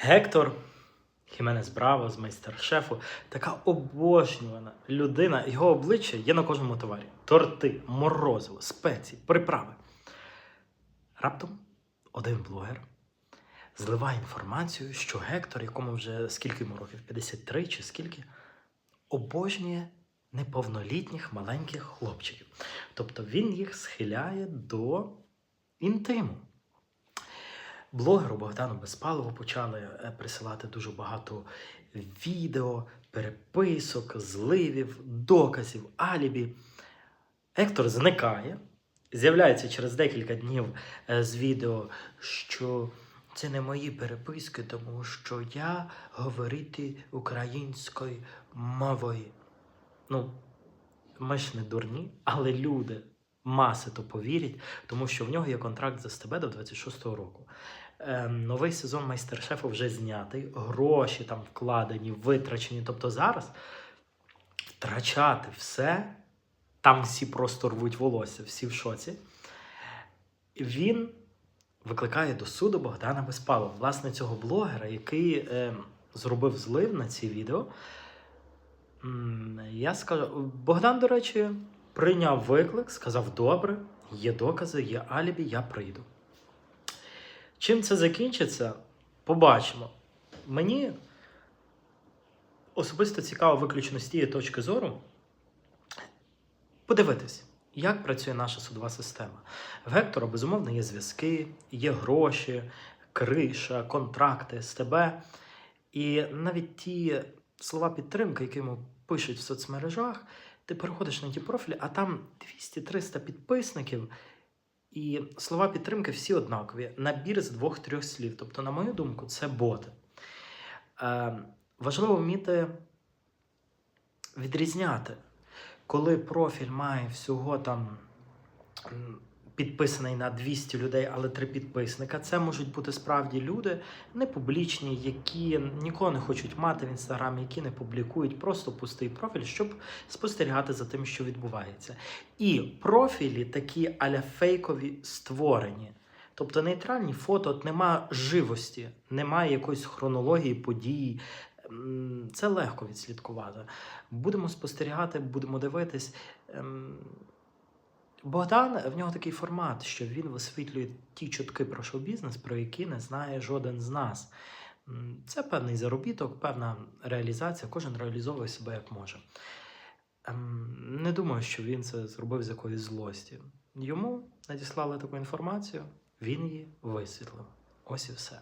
Гектор Хіменес Браво з майстер-шефу, така обожнювана людина. Його обличчя є на кожному товарі: торти, морозиво, спеції, приправи. Раптом один блогер зливає інформацію, що Гектор, якому вже скільки йому років, 53 чи скільки, обожнює неповнолітніх маленьких хлопчиків. Тобто він їх схиляє до інтиму. Блогеру Богдану Безпалову почали е, присилати дуже багато відео, переписок, зливів, доказів, алібі. Ектор зникає, з'являється через декілька днів е, з відео, що це не мої переписки, тому що я говорити українською мовою. Ну, ми ж не дурні, але люди, маси то повірять, тому що в нього є контракт з СТБ до 26-го року. Е, новий сезон майстер-шефу вже знятий, гроші там вкладені, витрачені. Тобто зараз втрачати все, там всі просто рвуть волосся, всі в шоці. Він викликає до суду Богдана Безпалова, власне, цього блогера, який е, зробив злив на ці відео. Я скажу, Богдан, до речі, прийняв виклик, сказав: добре, є докази, є алібі, я прийду. Чим це закінчиться, побачимо. Мені особисто цікаво виключно з тієї точки зору подивитись, як працює наша судова система. В Гектора, безумовно, є зв'язки, є гроші, криша, контракти, СТБ. І навіть ті слова підтримки, які йому пишуть в соцмережах, ти переходиш на ті профілі, а там 200-300 підписників. І слова підтримки всі однакові. Набір з двох-трьох слів. Тобто, на мою думку, це боти. Е, важливо вміти відрізняти, коли профіль має всього там підписаний на 200 людей, але три підписника. Це можуть бути справді люди непублічні, які нікого не хочуть мати в інстаграмі, які не публікують просто пустий профіль, щоб спостерігати за тим, що відбувається. І профілі такі аля фейкові створені. Тобто нейтральні фото, от нема живості, немає якоїсь хронології подій. Це легко відслідкувати. Будемо спостерігати, будемо дивитись. Богдан в нього такий формат, що він висвітлює ті чутки про шоу-бізнес, про які не знає жоден з нас. Це певний заробіток, певна реалізація, кожен реалізовує себе як може. Ем, Не думаю, що він це зробив з якоїсь злості. Йому надіслали таку інформацію, він її висвітлив. Ось і все.